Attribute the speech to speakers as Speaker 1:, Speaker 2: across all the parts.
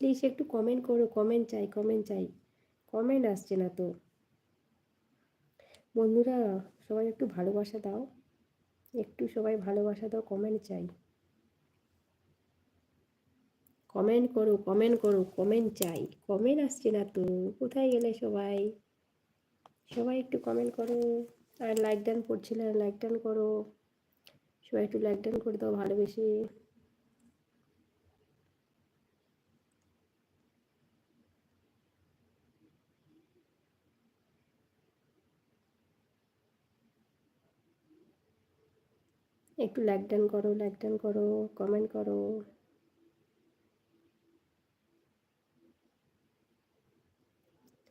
Speaker 1: Please একটু comment করো comment চাই কমেন্ট চাই। কমেন্ট আসছে না তো। বন্ধুরা, সবাই একটু ভালোবাসা দাও। একটু সবাই ভালোবাসা দাও কমেন্ট চাই। কমেন্ট করো কমেন্ট করো কমেন্ট চাই। কমেন্ট আসছে না তো। কোথায় গেলে সবাই? সবাই একটু কমেন্ট করো। আর লাইক ডান পড়ছিল লাইক ডান করো। সবাই একটু লাইক ডান করে দাও ভালোবেসে। একটু লাইক ডান করো লাইক ডান করো কমেন্ট করো।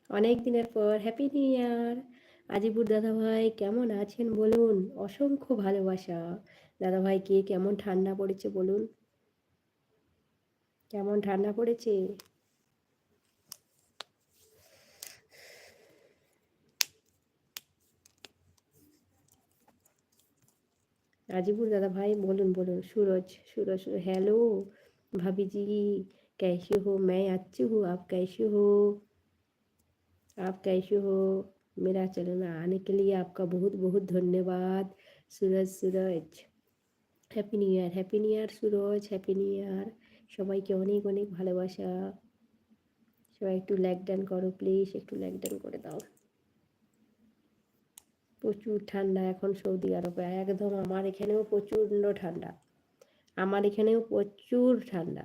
Speaker 1: অনেক দিনের পর হ্যাপি নিউ ইয়ার আজিবুর দাদাভাই, কেমন আছেন বলুন? অসংখ্য ভালোবাসা। দাদাভাই, কে কেমন ঠান্ডা পড়েছে বলুন? কেমন ঠান্ডা পড়েছে? আজিবুর দাদা भाई बोलून बोलून सूरज सूरज हेलो भाभी जी कैसे हो मैं अच्छी हूँ आप कैसे हो आप कैसे हो मेरा चैनल में आने के लिए आपका बहुत बहुत धन्यवाद Suraj Suraj happy new year happy new year Suraj happy new year সবাইকে অনেক অনেক ভালোবাসা সবাই একটু ল্যাক ডান করো প্লিজ একটু ল্যাক ডান করে দাও প্রচুর ঠান্ডা এখন সৌদি আরবে একদম আমার এখানেও প্রচণ্ড ঠান্ডা আমার এখানেও প্রচুর ঠান্ডা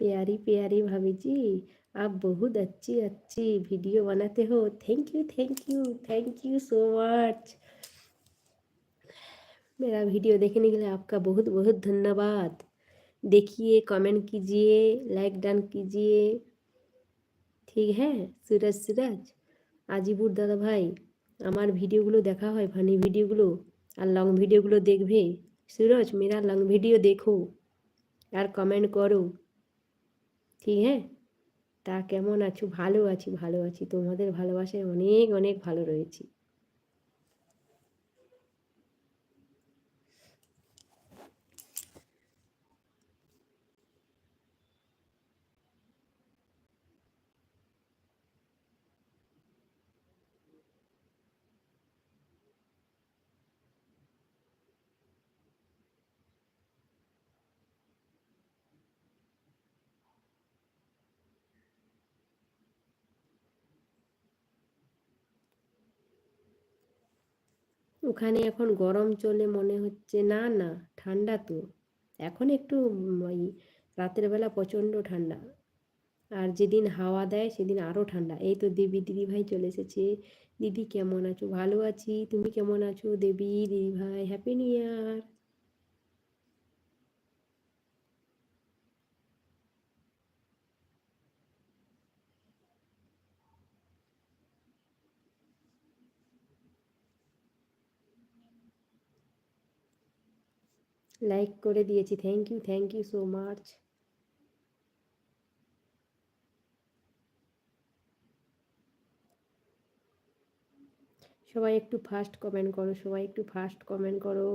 Speaker 1: प्यारी प्यारी भाभी जी आप बहुत अच्छी अच्छी वीडियो बनाते हो thank you thank you thank you so much मेरा वीडियो देखने के लिए आपका बहुत बहुत धन्यवाद देखिए कमेंट कीजिए लाइक डन कीजिए ঠিক হ্যাঁ সিরাজ সিরাজ আজিবুর দাদা ভাই আমার ভিডিওগুলো দেখা হয় ফানি ভিডিওগুলো আর লং ভিডিওগুলো দেখবে সিরজ মেরা লং ভিডিও দেখো আর কমেন্ট করো ঠিক হ্যাঁ তা কেমন আছো ভালো আছি ভালো আছি তোমাদের ভালোবাসায় অনেক অনেক ভালো রয়েছি ওখানে এখন গরম চলে মনে হচ্ছে, না না, ঠান্ডা তো। এখন একটু ওই রাতের বেলা প্রচণ্ড ঠান্ডা। আর যেদিন হাওয়া দেয় সেদিন আরও ঠান্ডা। এই তো দেবী, দিদি ভাই চলে এসেছে। দিদি কেমন আছো? ভালো আছি। তুমি কেমন আছো? দেবী, দিদি ভাই হ্যাপি নিউ ইয়ার লাইক করে দিয়েছি। Thank you thank you so much সবাই একটু ফাস্ট কমেন্ট করো, সবাই একটু ফাস্ট কমেন্ট করো।